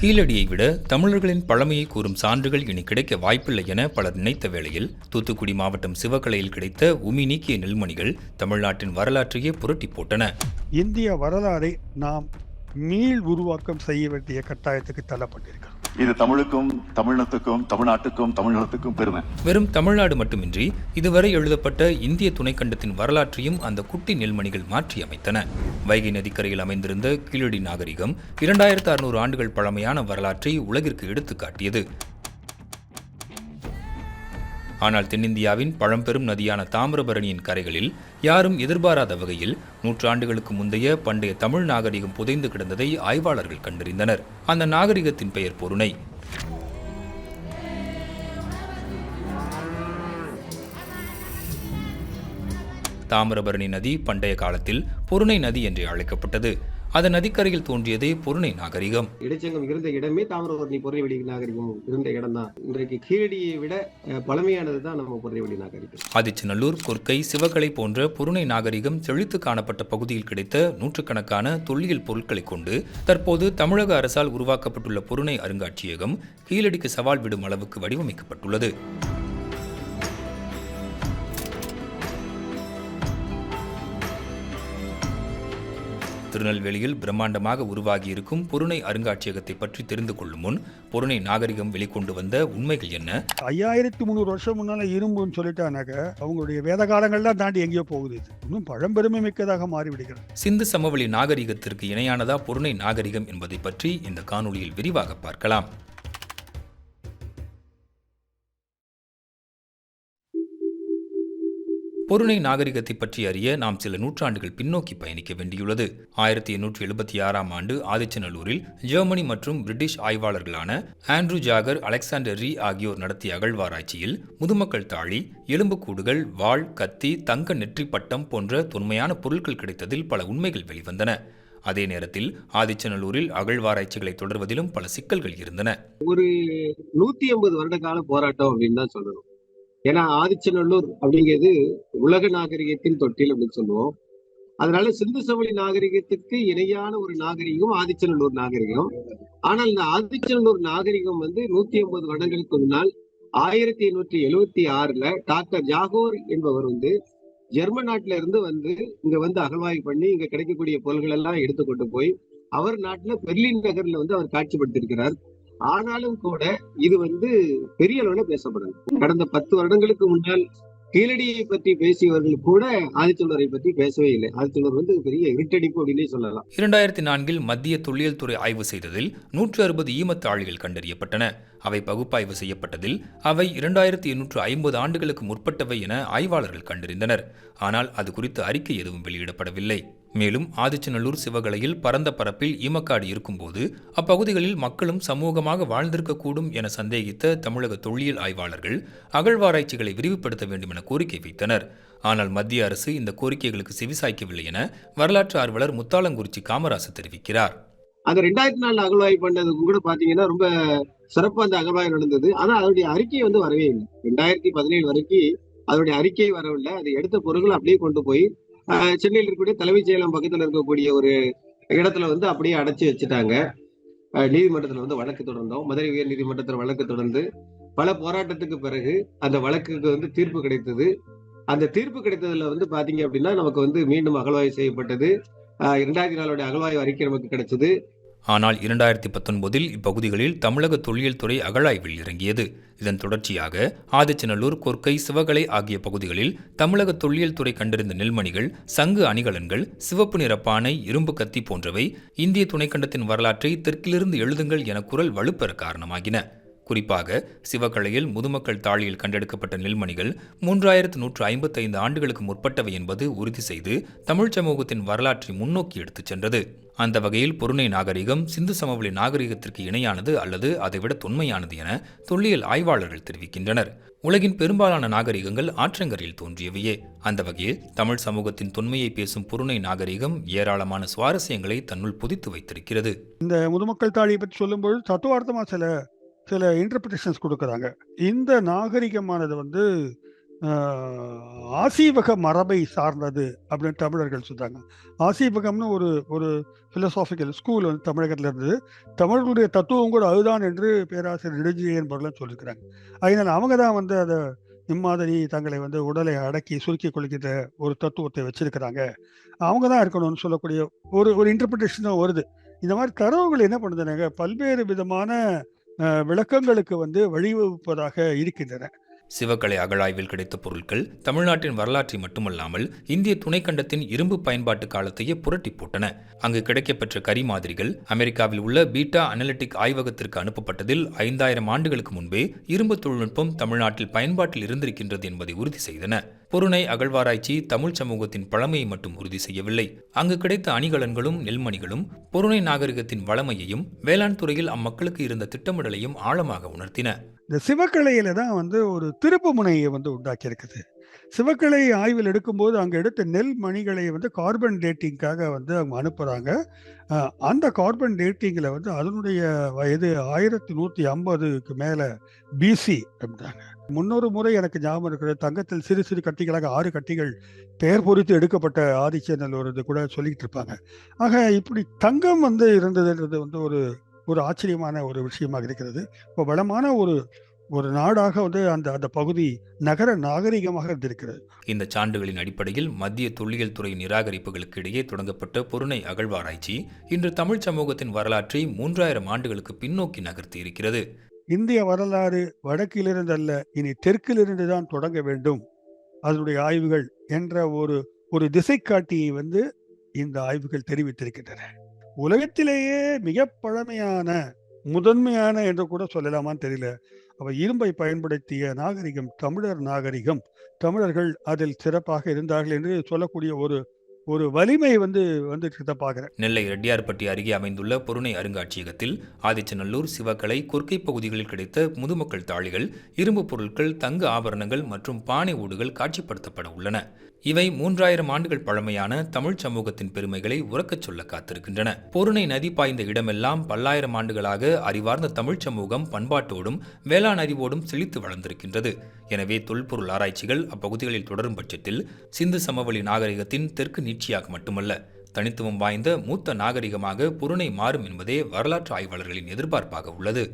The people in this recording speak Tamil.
கீழடியை விட தமிழர்களின் பழமையை கூறும் சான்றுகள் இனி கிடைக்க வாய்ப்பில்லை என பலர் நினைத்த வேளையில் தூத்துக்குடி மாவட்டம் சிவகலையில் கிடைத்த உமி நீக்கிய நெல்மணிகள் தமிழ்நாட்டின் வரலாற்றையே புரட்டி போட்டன. இந்திய வரலாறை நாம் மீள் உருவாக்கம் செய்ய வேண்டிய கட்டாயத்துக்கு தள்ளப்பட்டிருக்கிறோம். இது தமிழுக்கும் தமிழினத்துக்கும் தமிழ்நாட்டுக்கும் தமிழகத்துக்கும் பெருமை. வெறும் தமிழ்நாடு மட்டுமின்றி இதுவரை எழுதப்பட்ட இந்திய துணைக்கண்டத்தின் வரலாற்றையும் அந்த குட்டி நெல்மணிகள் மாற்றி அமைத்தன. வைகை நதிக்கரையில் அமைந்திருந்த கீழடி நாகரிகம் இரண்டாயிரத்து அறுநூறு ஆண்டுகள் பழமையான வரலாற்றை உலகிற்கு எடுத்துக்காட்டியது. ஆனால் தென்னிந்தியாவின் பழம்பெரும் நதியான தாமிரபரணியின் கரைகளில் யாரும் எதிர்பாராத வகையில் நூற்றாண்டுகளுக்கு முந்தைய பண்டைய தமிழ் நாகரிகம் புதைந்து கிடந்ததை ஆய்வாளர்கள் கண்டறிந்தனர். அந்த நாகரிகத்தின் பெயர் பொருணை. தாமிரபரணி நதி பண்டைய காலத்தில் பொருணை நதி என்று அழைக்கப்பட்டது. அதன் நதிக்கரையில் தோன்றியதே பொருணை நாகரிகம். இடைச்சங்கம் இருந்த இடமே தாமிரபரணி பொறைவெளி நாகரிகம் இருந்த இடம் தான் இன்றைக்கு கீழடியை விட பழமையானது தான் நம்ம பொறைவெளி நாகரிகம். ஆதிச்சநல்லூர் கொர்க்கை சிவகலை போன்ற பொருணை நாகரிகம் செழித்து காணப்பட்ட பகுதியில் கிடைத்த நூற்றுக்கணக்கான தொல்லியல் பொருட்களை கொண்டு தற்போது தமிழக அரசால் உருவாக்கப்பட்டுள்ள பொருணை அருங்காட்சியகம் கீழடிக்கு சவால் விடும் அளவுக்கு வடிவமைக்கப்பட்டுள்ளது. திருநெல்வேலியில் பிரம்மாண்டமாக உருவாகியிருக்கும் பொருணை அருங்காட்சியகத்தை பற்றி தெரிந்து கொள்ளும் முன் பொருணை நாகரிகம் வெளிக்கொண்டு வந்த உண்மைகள் என்ன? ஐயாயிரத்தி முந்நூறு வருஷம் முன்னால இரும்புன்னு சொல்லிட்டானாக்க அவங்களுடைய வேத காலங்கள்லாம் தாண்டி எங்கேயோ போகுது இன்னும் பழம்பெருமை மிக்கதாக மாறிவிடுகிறது. சிந்து சமவெளி நாகரிகத்திற்கு இணையானதா பொருணை நாகரிகம் என்பதை பற்றி இந்த காணொளியில் விரிவாக பார்க்கலாம். பொருணை நாகரிகத்தை பற்றி அறிய நாம் சில நூற்றாண்டுகள் பின்னோக்கி பயணிக்க வேண்டியுள்ளது. ஆயிரத்தி எண்ணூற்றி எழுபத்தி ஆறாம் ஆண்டு ஆதிச்சநல்லூரில் ஜெர்மனி மற்றும் பிரிட்டிஷ் ஆய்வாளர்களான ஆண்ட்ரூ ஜாகர் அலெக்சாண்டர் ரீ ஆகியோர் நடத்திய அகழ்வாராய்ச்சியில் முதுமக்கள் தாழி எலும்புக்கூடுகள் வாள் கத்தி தங்க நெற்றி பட்டம் போன்ற தொன்மையான பொருட்கள் கிடைத்ததில் பல உண்மைகள் வெளிவந்தன. அதே நேரத்தில் ஆதிச்சநல்லூரில் அகழ்வாராய்ச்சிகளை தொடர்வதிலும் பல சிக்கல்கள் இருந்தன. ஒரு நூத்தி ஐம்பது வருட கால போராட்டம் அப்படின்னு தான் சொல்லணும். ஏன்னா ஆதிச்சநல்லூர் அப்படிங்கிறது உலக நாகரிகத்தின் தொட்டில் அப்படின்னு சொல்லுவோம். அதனால சிந்து சமவெளி நாகரிகத்துக்கு இணையான ஒரு நாகரிகம் ஆதிச்சநல்லூர் நாகரிகம். ஆனால் இந்த ஆதிச்சநல்லூர் நாகரிகம் வந்து நூத்தி ஐம்பது வருடங்களுக்கு முன்னால் ஆயிரத்தி எண்ணூற்றி எழுவத்தி ஆறுல டாக்டர் ஜாகோர் என்பவர் வந்து ஜெர்மன் நாட்டில இருந்து வந்து இங்க வந்து அகழ்வாய்வு பண்ணி இங்க கிடைக்கக்கூடிய பொருள்கள் எல்லாம் எடுத்துக்கொண்டு போய் அவர் நாட்டுல பெர்லின் நகர்ல வந்து அவர் காட்சிப்படுத்திருக்கிறார் ஆனாலும் கூட இது வந்து பெரிய அளவுல பேசப்படுது. கடந்த பத்து வருடங்களுக்கு முன்னால் கீழடியை பற்றி பேசியவர்கள் கூட ஆதிச்சொல்லரை பற்றி பேசவே இல்லை. ஆதிச்சொல்லர் வந்து பெரிய இருட்டடிப்பு அப்படின்னே சொல்லலாம். இரண்டாயிரத்தி நான்கில் மத்திய தொல்லியல் துறை ஆய்வு செய்ததில் நூற்று அறுபது ஈமத்தாழிகள் கண்டறியப்பட்டன. அவை பகுப்பாய்வு செய்யப்பட்டதில் அவை இரண்டாயிரத்தி எண்ணூற்று ஐம்பது ஆண்டுகளுக்கு முற்பட்டவை என ஆய்வாளர்கள் கண்டறிந்தனர். ஆனால் அது குறித்து அறிக்கை எதுவும் வெளியிடப்படவில்லை. மேலும் ஆதிச்சநல்லூர் சிவகலையில் பரந்த பரப்பில் ஈமக்காடு இருக்கும்போது அப்பகுதிகளில் மக்களும் சமூகமாக வாழ்ந்திருக்கக்கூடும் என சந்தேகித்த தமிழக தொல்லியல் ஆய்வாளர்கள் அகழ்வாராய்ச்சிகளை விரிவுபடுத்த வேண்டும் என கோரிக்கை வைத்தனர். ஆனால் மத்திய அரசு இந்த கோரிக்கைகளுக்கு செவிசாய்க்கவில்லை என வரலாற்று ஆர்வலர் முத்தாளங்குறிச்சி காமராசு தெரிவிக்கிறார். அந்த ரெண்டாயிரத்தி நாலுல அகழ்வாய்வு பண்ணதுக்கு கூட பாத்தீங்கன்னா ரொம்ப சிறப்பா அந்த அகழ்வாய்வு நடந்தது. ஆனா அதனுடைய அறிக்கை வந்து வரவே இல்லை. ரெண்டாயிரத்தி பதினேழு வரைக்கும் அதனுடைய அறிக்கை வரவில்லை. அதை எடுத்த பொருட்கள் அப்படியே கொண்டு போய் சென்னையில் இருக்கக்கூடிய தலைமைச் செயலம் பக்கத்துல இருக்கக்கூடிய ஒரு இடத்துல வந்து அப்படியே அடைச்சு வச்சுட்டாங்க. நீதிமன்றத்துல வந்து வழக்கு தொடர்ந்தோம். மதுரை உயர் நீதிமன்றத்துல வழக்கு தொடர்ந்து பல போராட்டத்துக்கு பிறகு அந்த வழக்குக்கு வந்து தீர்ப்பு கிடைத்தது. அந்த தீர்ப்பு கிடைத்ததுல வந்து பாத்தீங்க அப்படின்னா நமக்கு வந்து மீண்டும் அகழ்வாய்வு செய்யப்பட்டது. இரண்டாயிரத்தி நாலுடைய அகழ்வாய்வு அறிக்கை நமக்கு கிடைச்சது. ஆனால் இரண்டாயிரத்தி பத்தொன்பதில் இப்பகுதிகளில் தமிழக தொல்லியல் துறை அகழாய்வில் இறங்கியது. இதன் தொடர்ச்சியாக ஆதிச்சநல்லூர் கொர்க்கை சிவகலை ஆகிய பகுதிகளில் தமிழக தொல்லியல் துறை கண்டறிந்த நெல்மணிகள் சங்கு அணிகலன்கள் சிவப்பு நிற பானை இரும்பு கத்தி போன்றவை இந்திய துணைக்கண்டத்தின் வரலாற்றை தெற்கிலிருந்து எழுதுங்கள் என குரல் வலுப்பெற காரணமாகின. குறிப்பாக சிவகலையில் முதுமக்கள் தாழியில் கண்டெடுக்கப்பட்ட நெல்மணிகள் மூன்றாயிரத்து நூற்று ஐம்பத்தைந்து ஆண்டுகளுக்கு முற்பட்டவை என்பது உறுதி செய்து தமிழ் சமூகத்தின் வரலாற்றை முன்னோக்கி எடுத்துச் சென்றது. அந்த வகையில் பொருணை நாகரிகம் சிந்து சமவெளி நாகரிகத்திற்கு இணையானது அல்லது அதைவிட தொன்மையானது என தொல்லியல் ஆய்வாளர்கள் தெரிவிக்கின்றனர். உலகின் பெரும்பாலான நாகரிகங்கள் ஆற்றங்கரையில் தோன்றியவையே. அந்த வகையில் தமிழ் சமூகத்தின் தொன்மையை பேசும் பொருணை நாகரிகம் ஏராளமான சுவாரஸ்யங்களை தன்னுள் புதித்து வைத்திருக்கிறது. இந்த முதுமக்கள் தாழியை பற்றி சொல்லும்போது தத்துவார்த்தமா சில சில இன்டர்பிரிட்டேஷன்ஸ் கொடுக்குறாங்க. இந்த நாகரிகமானது வந்து ஆசீவக மரபை சார்ந்தது அப்படின்னு தமிழர்கள் சொல்றாங்க. ஆசீவகம்னு ஒரு ஒரு பிலசாபிக்கல் ஸ்கூல் வந்து தமிழகத்தில் இருந்தது. தமிழர்களுடைய தத்துவம் கூட அதுதான் என்று பேராசிரியர் நெடுஞ்செழியன் என்பவர்கள்லாம் சொல்லியிருக்கிறாங்க. அதனால் அவங்க தான் வந்து அதை இம்மாதிரி தங்களை வந்து உடலை அடக்கி சுருக்கி கொள்கின்ற ஒரு தத்துவத்தை வச்சிருக்கிறாங்க. அவங்க தான் இருக்கணும்னு சொல்லக்கூடிய ஒரு ஒரு இன்டர்பிரிட்டேஷன் தான் வருது. இந்த மாதிரி தரவுகள் என்ன பண்ணுதுனாங்க பல்வேறு விதமான விளக்கங்களுக்கு வந்து வழிவகுப்பதாக இருக்கின்றன. சிவக்கலை அகழாய்வில் கிடைத்த பொருட்கள் தமிழ்நாட்டின் வரலாற்றை மட்டுமல்லாமல் இந்திய துணைக்கண்டத்தின் இரும்பு பயன்பாட்டு காலத்தையே புரட்டி போட்டன. அங்கு கிடைக்கப்பெற்ற கரி மாதிரிகள் அமெரிக்காவில் உள்ள பீட்டா அனலிட்டிக் ஆய்வகத்திற்கு அனுப்பப்பட்டதில் ஐந்தாயிரம் ஆண்டுகளுக்கு முன்பே இரும்பு தொழில்நுட்பம் தமிழ்நாட்டில் பயன்பாட்டில் இருந்திருக்கின்றது என்பதை உறுதி செய்தன. பொருணை அகழ்வாராய்ச்சி தமிழ் சமூகத்தின் பழமையை மட்டும் உறுதி செய்யவில்லை. அங்கு கிடைத்த அணிகலன்களும் நெல்மணிகளும் பொருணை நாகரிகத்தின் வளமையையும் வேளாண் துறையில் அம்மக்களுக்கு இருந்த திட்டமிடலையும் ஆழமாக உணர்த்தின. இந்த சிவக்கலையில தான் வந்து ஒரு திருப்பு முனையை வந்து உண்டாக்கி இருக்குது சிவக்கலை ஆய்வில் எடுக்கும்போது அங்கே எடுத்த நெல் மணிகளை வந்து கார்பன் டேட்டிங்காக வந்து அவங்க அனுப்புகிறாங்க அந்த கார்பன் டேட்டிங்கில் வந்து அதனுடைய வயது ஆயிரத்தி நூற்றி ஐம்பதுக்கு மேலே பிசி அப்படின்றாங்க. முன்னொரு முறை எனக்கு ஞாபகம் இருக்கிறது தங்கத்தில் சிறு சிறு கட்டிகளாக ஆறு கட்டிகள் பெயர் பொறித்து எடுக்கப்பட்ட ஆதிச்சேனல் ஒரு இது கூட சொல்லிக்கிட்டு இருப்பாங்க. ஆக இப்படி தங்கம் வந்து இருந்ததுன்றது வந்து ஒரு ஒரு ஆச்சரியமான ஒரு விஷயமாக இருக்கிறது. இப்போ வளமான ஒரு ஒரு நாடாக வந்து அந்த அந்த பகுதி நகர நாகரிகமாக இருந்திருக்கிறது. இந்த சான்றுகளின் அடிப்படையில் மத்திய தொல்லியல் துறை நிராகரிப்புகளுக்கு இடையே தொடங்கப்பட்ட பொருணை அகழ்வாராய்ச்சி இன்று தமிழ் சமூகத்தின் வரலாற்றை மூன்றாயிரம் ஆண்டுகளுக்கு பின்னோக்கி நகர்த்தி இருக்கிறது. இந்திய வரலாறு வடக்கிலிருந்து அல்ல இனி தெற்கிலிருந்து தான் தொடங்க வேண்டும். அதனுடைய ஆய்வுகள் என்ற ஒரு ஒரு திசை காட்டியை வந்து இந்த ஆய்வுகள் தெரிவித்திருக்கின்றன. உலகத்திலேயே மிக பழமையான முதன்மையான என்று கூட சொல்லலாமான்னு தெரியல. அவ இரும்பை பயன்படுத்திய நாகரிகம் தமிழர் நாகரிகம் தமிழர்கள் அதில் சிறப்பாக இருந்தார்கள் என்று சொல்லக்கூடிய ஒரு ஒரு வலிமை வந்து வந்துட்டு பார்க்குறேன். நெல்லை ரெட்டியார்பட்டி அருகே அமைந்துள்ள பொருணை அருங்காட்சியகத்தில் ஆதிச்சநல்லூர் சிவக்கலை கொர்க்கை பகுதிகளில் கிடைத்த முதுமக்கள் தாளிகள் இரும்பு பொருட்கள் தங்க ஆபரணங்கள் மற்றும் பானை ஓடுகள் காட்சிப்படுத்தப்பட உள்ளன. இவை மூன்றாயிரம் ஆண்டுகள் பழமையான தமிழ் சமூகத்தின் பெருமைகளை உறக்கச் சொல்ல காத்திருக்கின்றன. பொருணை நதி பாய்ந்த இடமெல்லாம் பல்லாயிரம் ஆண்டுகளாக அறிவார்ந்த தமிழ் சமூகம் பண்பாட்டோடும் வேளாண் அறிவோடும் செழித்து வளர்ந்திருக்கின்றது. எனவே தொல்பொருள் ஆராய்ச்சிகள் அப்பகுதிகளில் தொடரும் பட்சத்தில் சிந்து சமவெளி நாகரிகத்தின் தெற்கு நீட்சியாக மட்டுமல்ல தனித்துவம் வாய்ந்த மூத்த நாகரிகமாக பொருணை மாறும் என்பதே வரலாற்று ஆய்வாளர்களின் எதிர்பார்ப்பாக உள்ளது.